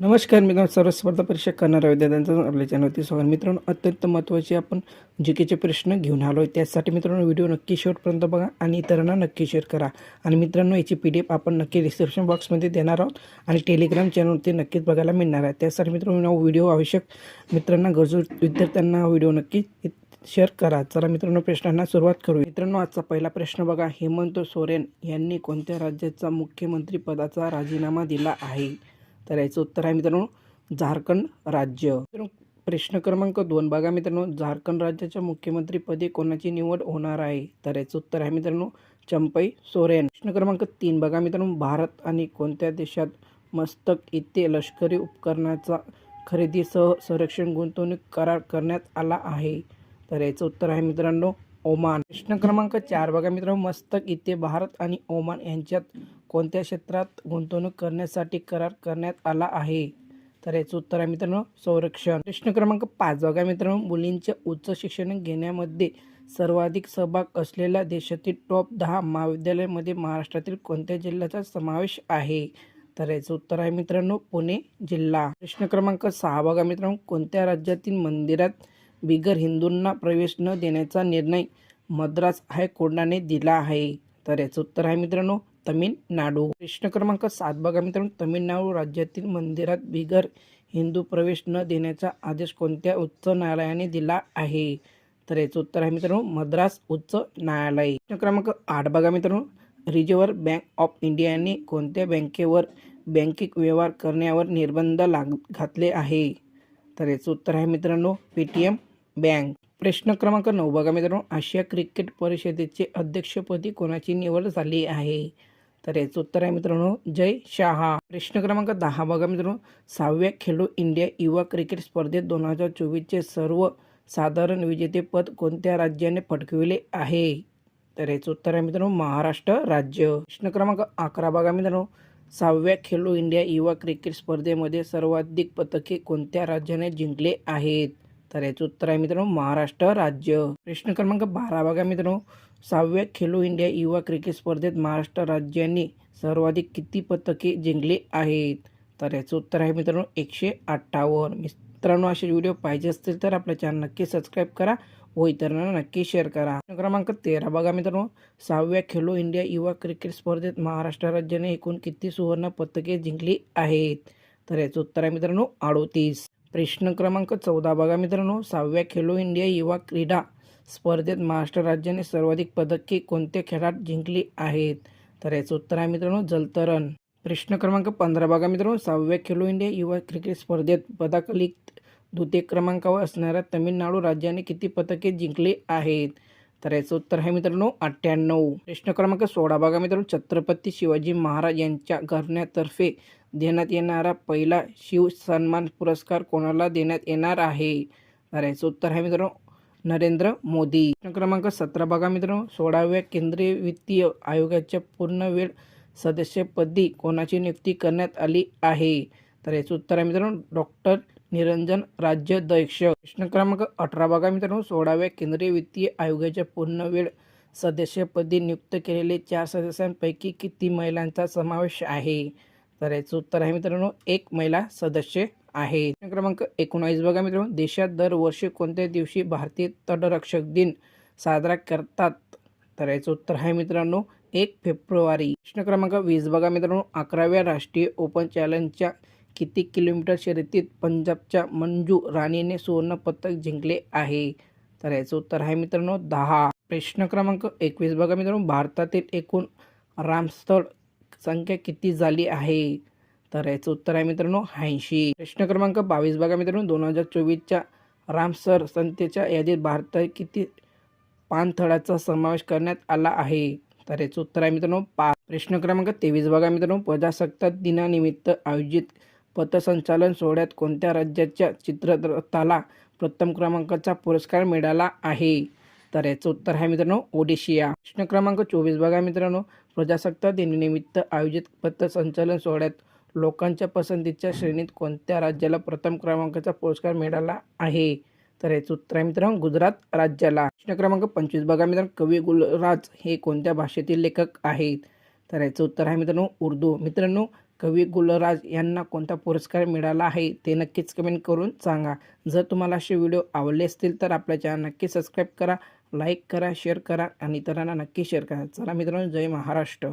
नमस्कार मित्रांनो सर्व स्पर्धा परीक्षा करणाऱ्या विद्यार्थ्यांचं आपल्या चॅनलवरती स्वागत. मित्रांनो अत्यंत महत्त्वाचे आपण जी केचे प्रश्न घेऊन आलो आहे त्यासाठी मित्रांनो व्हिडिओ नक्की शेवटपर्यंत बघा आणि इतरांना नक्की शेअर करा. आणि मित्रांनो याची पी डी एफ आपण नक्की डिस्क्रिप्शन बॉक्समध्ये देणार आहोत आणि टेलिग्राम चॅनलवरती नक्कीच बघायला मिळणार आहे. त्यासाठी मित्रांनो व्हिडिओ आवश्यक. मित्रांना गरजू विद्यार्थ्यांना व्हिडिओ नक्की शेअर करा. चला मित्रांनो प्रश्नांना सुरुवात करू मित्रांनो आजचा पहिला प्रश्न बघा. हेमंत सोरेन यांनी कोणत्या राज्याचा मुख्यमंत्री पदाचा राजीनामा दिला आहे? तर याचं उत्तर आहे मित्रांनो झारखंड राज्य. प्रश्न क्रमांक दोन बघा मित्रांनो झारखंड राज्याच्या मुख्यमंत्रीपदी कोणाची निवड होणार आहे? तर याचं उत्तर आहे मित्रांनो चंपई सोरेन. प्रश्न क्रमांक तीन बघा मित्रांनो भारत आणि कोणत्या देशात मस्तक इथे लष्करी उपकरणाचा खरेदीसह संरक्षण गुंतवणूक करार करण्यात आला आहे? तर याचं उत्तर आहे मित्रांनो ओमान. प्रश्न क्रमांक चार. बघा मित्रांनो मस्तक इथे भारत आणि ओमान यांच्यात कोणत्या क्षेत्रात गुंतवणूक करण्यासाठी करार करण्यात आला आहे? तर याचं उत्तर आहे मित्रांनो संरक्षण. प्रश्न क्रमांक पाच. बघा मित्रांनो मुलींचे उच्च शिक्षण घेण्यामध्ये सर्वाधिक सहभाग असलेल्या देशातील टॉप दहा महाविद्यालयामध्ये महाराष्ट्रातील कोणत्या जिल्ह्याचा समावेश आहे? तर याचं उत्तर आहे मित्रांनो पुणे जिल्हा. प्रश्न क्रमांक सहा. बघा मित्रांनो कोणत्या राज्यातील मंदिरात बिगर हिंदूंना प्रवेश न देण्याचा निर्णय मद्रास हायकोर्टाने दिला आहे. तर याचं उत्तर आहे मित्रांनो तमिळनाडू. प्रश्न क्रमांक सात बघा मित्रांनो तमिळनाडू राज्यातील मंदिरात बिगर हिंदू प्रवेश न देण्याचा आदेश कोणत्या उच्च न्यायालयाने दिला आहे? तर याचं उत्तर आहे मित्रांनो मद्रास उच्च न्यायालय. प्रश्न क्रमांक आठ बघा मित्रांनो रिझर्व्ह बँक ऑफ इंडियाने कोणत्या बँकेवर बँकिंग व्यवहार करण्यावर निर्बंध लाग घातले आहे? तर याचं उत्तर आहे मित्रांनो पेटीएम बँक. प्रश्न क्रमांक नऊ. बघा मित्रांनो आशिया क्रिकेट परिषदेचे अध्यक्षपदी कोणाची निवड झाली आहे? तर याचं उत्तर आहे मित्रांनो जय शहा. प्रश्न क्रमांक दहा. बघा मित्रांनो सहाव्या खेलो इंडिया युवा क्रिकेट स्पर्धेत दोन हजार चोवीसचे सर्व साधारण विजेतेपद कोणत्या राज्याने फटकविले आहे? तर याचं उत्तर आहे मित्रांनो महाराष्ट्र राज्य. प्रश्न क्रमांक अकरा. बघा मित्रांनो सहाव्या खेलो इंडिया युवा क्रिकेट स्पर्धेमध्ये सर्वाधिक पदके कोणत्या राज्याने जिंकले आहेत? तर याचं उत्तर आहे मित्रांनो महाराष्ट्र राज्य. प्रश्न क्रमांक बारा बघा मित्रांनो. सहाव्या खेलो इंडिया युवा क्रिकेट स्पर्धेत महाराष्ट्र राज्याने सर्वाधिक किती पथके जिंकले आहेत? तर याचं उत्तर आहे मित्रांनो एकशे अठ्ठावन्न. मित्रांनो असे व्हिडिओ पाहिजे असतील तर आपल्या चॅनल नक्की सबस्क्राईब करा. व इतरांना नक्की शेअर करा. प्रश्न क्रमांक तेरा बघा मित्रांनो. सहाव्या खेलो इंडिया युवा क्रिकेट स्पर्धेत महाराष्ट्र राज्याने एकूण किती सुवर्ण पदके जिंकली आहेत? तर याचं उत्तर आहे मित्रांनो अडोतीस. प्रश्न क्रमांक चौदा. बघा मित्रांनो सहाव्या खेलो इंडिया युवा क्रीडा स्पर्धेत महाराष्ट्र राज्याने सर्वाधिक पदके कोणत्या खेळात जिंकली आहेत? तर याचं उत्तर आहे मित्रांनो जलतरण. प्रश्न क्रमांक पंधरा. बघा मित्रांनो सहाव्या खेलो इंडिया युवा क्रिकेट स्पर्धेत पदाकलित द्वितीय क्रमांकावर असणाऱ्या तमिळनाडू राज्याने किती पदके जिंकली आहेत? तर याचं उत्तर आहे मित्रांनो अठ्ठ्याण्णव. प्रश्न क्रमांक सोळा. बघा मित्रांनो छत्रपती शिवाजी महाराज यांच्या घराण्यातर्फे देण्यात येणारा पहिला शिव सन्मान पुरस्कार कोणाला देण्यात येणार आहे? तर याचं उत्तर आहे मित्रांनो नरेंद्र मोदी. प्रश्न क्रमांक सतरा. बघा मित्रांनो सोळाव्या केंद्रीय वित्तीय आयोगाच्या पूर्ण वेळ सदस्यपदी कोणाची नियुक्ती करण्यात आली आहे? तर याचं उत्तर आहे मित्रांनो डॉक्टर निरंजन राज्याध्यक्ष प्रश्न क्रमांक अठरा बघा मित्रांनो. सोळाव्या केंद्रीय वित्तीय आयोगाच्या पूर्ण वेळ सदस्यपदी नियुक्त केलेले चार सदस्यांपैकी किती महिलांचा समावेश आहे? तर याचं उत्तर आहे मित्रांनो एक महिला सदस्य आहे. क्रमांक एकोणावीस बघा मित्रांनो. देशात दरवर्षी कोणत्या दिवशी भारतीय तटरक्षक दिन साजरा करतात? तर याचं उत्तर आहे मित्रांनो एक फेब्रुवारी. प्रश्न क्रमांक वीस बघा मित्रांनो. अकराव्या राष्ट्रीय ओपन चॅलेंजच्या किती किलोमीटर शर्यतीत पंजाबच्या मंजू राणीने सुवर्णपदक जिंकले आहे? तर याचं उत्तर आहे मित्रांनो दहा. प्रश्न क्रमांक एकवीस. बघा मित्रांनो भारतातील एकूण रामस्थळ संख्या किती झाली आहे? तर याचं उत्तर आहे मित्रांनो ऐंशी. प्रश्न क्रमांक बावीस. बघा मित्रांनो दोन हजार चोवीसच्या रामसर संस्थेच्या यादीत भारतात किती पानथळाचा समावेश करण्यात आला आहे? तर याचं उत्तर आहे मित्रांनो पाच. प्रश्न क्रमांक तेवीस. बघा मित्रांनो प्रजासत्ताक दिनानिमित्त आयोजित पथसंचालन सोहळ्यात कोणत्या राज्याच्या चित्ररथाला प्रथम क्रमांकाचा पुरस्कार मिळाला आहे? तर याचं उत्तर आहे मित्रांनो ओडिशिया. प्रश्न क्रमांक चोवीस बघा मित्रांनो. प्रजासत्ताक दिनानिमित्त आयोजित पथसंचलन सोहळ्यात लोकांच्या पसंतीच्या श्रेणीत कोणत्या राज्याला प्रथम क्रमांकाचा पुरस्कार मिळाला आहे? तर याचं उत्तर आहे मित्रांनो गुजरात राज्याला. प्रश्न क्रमांक पंचवीस बघा मित्रांनो. कवी गुलराज हे कोणत्या भाषेतील लेखक आहेत? तर याचं उत्तर आहे मित्रांनो उर्दू. मित्रांनो कवी गुलराज यांना कोणता पुरस्कार मिळाला आहे ते नक्कीच कमेंट करून सांगा. जर तुम्हाला असे व्हिडिओ आवडले असतील तर आपल्या चॅनल नक्की सबस्क्राईब करा लाईक करा शेअर करा आणि इतरांना नक्की शेअर करा. चला मित्रांनो जय महाराष्ट्र.